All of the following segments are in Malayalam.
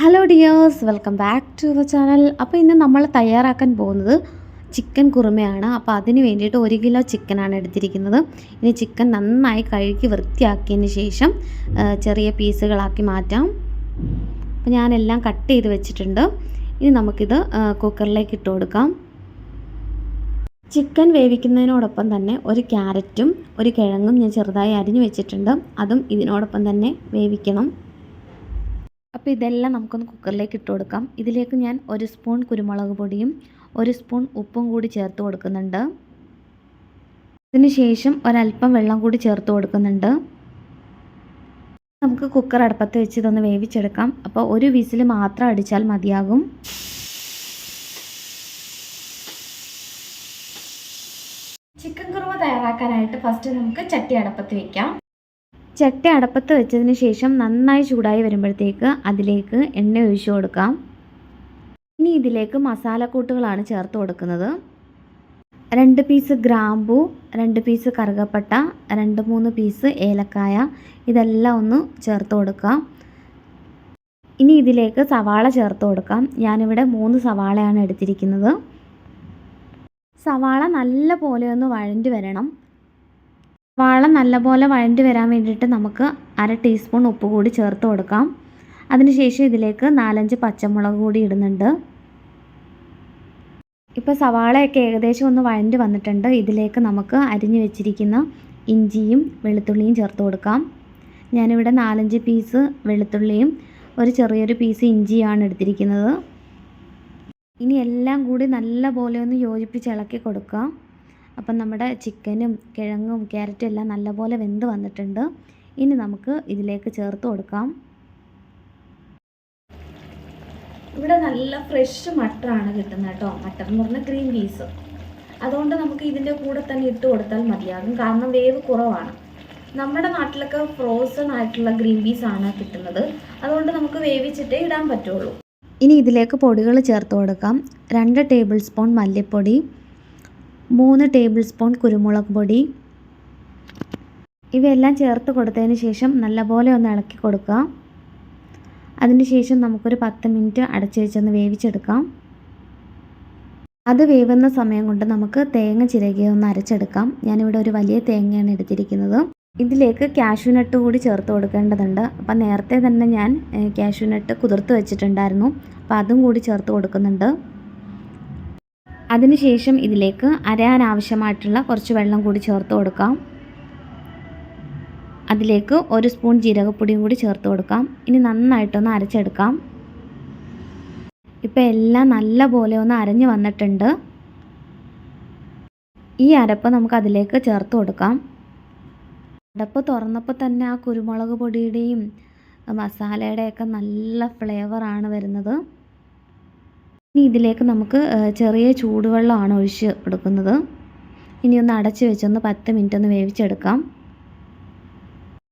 Hello dears welcome back to the channel അപ്പോൾ ഇന്ന് നമ്മൾ തയ്യാറാക്കാൻ പോകുന്നത് ചിക്കൻ കുറുമയാണ്. അപ്പോൾ അതിന് വേണ്ടിയിട്ട് ഒരു കിലോ ചിക്കനാണ് എടുത്തിരിക്കുന്നത്. ഇനി ചിക്കൻ നന്നായി കഴുകി വൃത്തിയാക്കിയതിന് ശേഷം ചെറിയ പീസുകളാക്കി മാറ്റാം. അപ്പോൾ ഞാനെല്ലാം കട്ട് ചെയ്ത് വെച്ചിട്ടുണ്ട്. ഇനി നമുക്കിത് കുക്കറിലേക്ക് ഇട്ട് കൊടുക്കാം. ചിക്കൻ വേവിക്കുന്നതിനോടൊപ്പം തന്നെ ഒരു ക്യാരറ്റും ഒരു കിഴങ്ങും ഞാൻ ചെറുതായി അരിഞ്ഞു വെച്ചിട്ടുണ്ട്. അതും ഇതിനോടൊപ്പം തന്നെ വേവിക്കണം. അപ്പോൾ ഇതെല്ലാം നമുക്കൊന്ന് കുക്കറിലേക്ക് ഇട്ട് കൊടുക്കാം. ഇതിലേക്ക് ഞാൻ ഒരു സ്പൂൺ കുരുമുളക് പൊടിയും ഒരു സ്പൂൺ ഉപ്പും കൂടി ചേർത്ത് കൊടുക്കുന്നുണ്ട്. അതിന് ശേഷം ഒരല്പം വെള്ളം കൂടി ചേർത്ത് കൊടുക്കുന്നുണ്ട്. നമുക്ക് കുക്കർ അടുപ്പത്ത് വെച്ച് ഇതൊന്ന് വേവിച്ചെടുക്കാം. അപ്പോൾ ഒരു വിസിൽ മാത്രം അടിച്ചാൽ മതിയാകും. ചിക്കൻ കുറുമ തയ്യാറാക്കാനായിട്ട് ഫസ്റ്റ് നമുക്ക് ചട്ടി അടപ്പത്ത് വെക്കാം. ചട്ടി അടപ്പത്ത് വെച്ചതിന് ശേഷം നന്നായി ചൂടായി വരുമ്പോഴത്തേക്ക് അതിലേക്ക് എണ്ണ ഒഴിച്ചു കൊടുക്കാം. ഇനി ഇതിലേക്ക് മസാലക്കൂട്ടുകളാണ് ചേർത്ത് കൊടുക്കുന്നത്. രണ്ട് പീസ് ഗ്രാമ്പു രണ്ട് പീസ് കറുകപ്പട്ട രണ്ട് മൂന്ന് പീസ് ഏലക്കായ ഇതെല്ലാം ഒന്ന് ചേർത്ത് കൊടുക്കാം. ഇനി ഇതിലേക്ക് സവാള ചേർത്ത് കൊടുക്കാം. ഞാനിവിടെ മൂന്ന് സവാളയാണ് എടുത്തിരിക്കുന്നത്. സവാള നല്ല പോലെ ഒന്ന് വഴണ്ടി വരണം. വാള നല്ലപോലെ വഴണ്ടി വരാൻ വേണ്ടിയിട്ട് നമുക്ക് അര ടീസ്പൂൺ ഉപ്പ് കൂടി ചേർത്ത് കൊടുക്കാം. അതിനുശേഷം ഇതിലേക്ക് നാലഞ്ച് പച്ചമുളക് കൂടി ഇടുന്നുണ്ട്. ഇപ്പോൾ സവാളയൊക്കെ ഏകദേശം ഒന്ന് വഴണ്ടി വന്നിട്ടുണ്ട്. ഇതിലേക്ക് നമുക്ക് അരിഞ്ഞു വെച്ചിരിക്കുന്ന ഇഞ്ചിയും വെളുത്തുള്ളിയും ചേർത്ത് കൊടുക്കാം. ഞാനിവിടെ നാലഞ്ച് പീസ് വെളുത്തുള്ളിയും ഒരു ചെറിയൊരു പീസ് ഇഞ്ചിയാണ് എടുത്തിരിക്കുന്നത്. ഇനി എല്ലാം കൂടി നല്ലപോലെ ഒന്ന് യോജിപ്പിച്ച് ഇളക്കി കൊടുക്കാം. അപ്പം നമ്മുടെ ചിക്കനും കിഴങ്ങും ക്യാരറ്റും എല്ലാം നല്ലപോലെ വെന്ത് വന്നിട്ടുണ്ട്. ഇനി നമുക്ക് ഇതിലേക്ക് ചേർത്ത് കൊടുക്കാം. ഇവിടെ നല്ല ഫ്രഷ് മട്ടറാണ് കിട്ടുന്നത് കേട്ടോ. മട്ടർ എന്ന് പറഞ്ഞാൽ ഗ്രീൻ പീസ്. അതുകൊണ്ട് നമുക്ക് ഇതിന്റെ കൂടെ തന്നെ ഇട്ട് കൊടുത്താൽ മതിയാകും. കാരണം വേവ് കുറവാണ്. നമ്മുടെ നാട്ടിലൊക്കെ ഫ്രോസൺ ആയിട്ടുള്ള ഗ്രീൻ പീസ് ആണ് കിട്ടുന്നത്. അതുകൊണ്ട് നമുക്ക് വേവിച്ചിട്ടേ ഇടാൻ പറ്റുള്ളൂ. ഇനി ഇതിലേക്ക് പൊടികൾ ചേർത്ത് കൊടുക്കാം. രണ്ട് ടേബിൾ സ്പൂൺ മല്ലിപ്പൊടി മൂന്ന് ടേബിൾ സ്പൂൺ കുരുമുളക് പൊടി. ഇവയെല്ലാം ചേർത്ത് കൊടുത്തതിന് ശേഷം നല്ലപോലെ ഒന്ന് ഇളക്കി കൊടുക്കുക. അതിന് ശേഷം നമുക്കൊരു പത്ത് മിനിറ്റ് അടച്ചു വെച്ചൊന്ന് വേവിച്ചെടുക്കാം. അത് വേവുന്ന സമയം കൊണ്ട് നമുക്ക് തേങ്ങ ചിരകിയൊന്ന് അരച്ചെടുക്കാം. ഞാനിവിടെ ഒരു വലിയ തേങ്ങയാണ് എടുത്തിരിക്കുന്നത്. ഇതിലേക്ക് കാഷ്യൂനട്ട് കൂടി ചേർത്ത് കൊടുക്കേണ്ടതുണ്ട്. അപ്പം നേരത്തെ തന്നെ ഞാൻ കാഷ്യൂനട്ട് കുതിർത്ത് വെച്ചിട്ടുണ്ടായിരുന്നു. അപ്പം അതും കൂടി ചേർത്ത് കൊടുക്കുന്നുണ്ട്. അതിനുശേഷം ഇതിലേക്ക് അരയാനാവശ്യമായിട്ടുള്ള കുറച്ച് വെള്ളം കൂടി ചേർത്ത് കൊടുക്കാം. അതിലേക്ക് ഒരു സ്പൂൺ ജീരകപ്പൊടിയും കൂടി ചേർത്ത് കൊടുക്കാം. ഇനി നന്നായിട്ടൊന്ന് അരച്ചെടുക്കാം. ഇപ്പം എല്ലാം നല്ല പോലെ ഒന്ന് അരഞ്ഞു വന്നിട്ടുണ്ട്. ഈ അരപ്പ് നമുക്ക് അതിലേക്ക് ചേർത്ത് കൊടുക്കാം. അടപ്പ് തുറന്നപ്പോൾ തന്നെ ആ കുരുമുളക് പൊടിയുടെയും മസാലയുടെയൊക്കെ നല്ല ഫ്ലേവറാണ് വരുന്നത്. ഇനി ഇതിലേക്ക് നമുക്ക് ചെറിയ ചൂടുവെള്ളമാണ് ഒഴിച്ച് കൊടുക്കുന്നത്. ഇനി ഒന്ന് അടച്ച് വെച്ചൊന്ന് പത്ത് മിനിറ്റ് ഒന്ന് വേവിച്ചെടുക്കാം.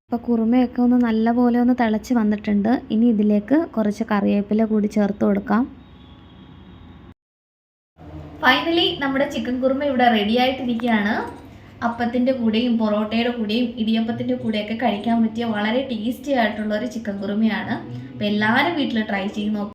അപ്പോൾ കുറുമയൊക്കെ ഒന്ന് നല്ലപോലെ ഒന്ന് തിളച്ച് വന്നിട്ടുണ്ട്. ഇനി ഇതിലേക്ക് കുറച്ച് കറിവേപ്പില കൂടി ചേർത്ത് കൊടുക്കാം. ഫൈനലി നമ്മുടെ ചിക്കൻ കുറുമ ഇവിടെ റെഡി ആയിട്ടിരിക്കുകയാണ്. അപ്പത്തിന്റെ കൂടെയും പൊറോട്ടയുടെ കൂടെയും ഇടിയപ്പത്തിന്റെ കൂടെയൊക്കെ കഴിക്കാൻ പറ്റിയ വളരെ ടേസ്റ്റി ആയിട്ടുള്ള ഒരു ചിക്കൻ കുറുമയാണ്. അപ്പോൾ എല്ലാവരും വീട്ടിൽ ട്രൈ ചെയ്ത് നോക്കുക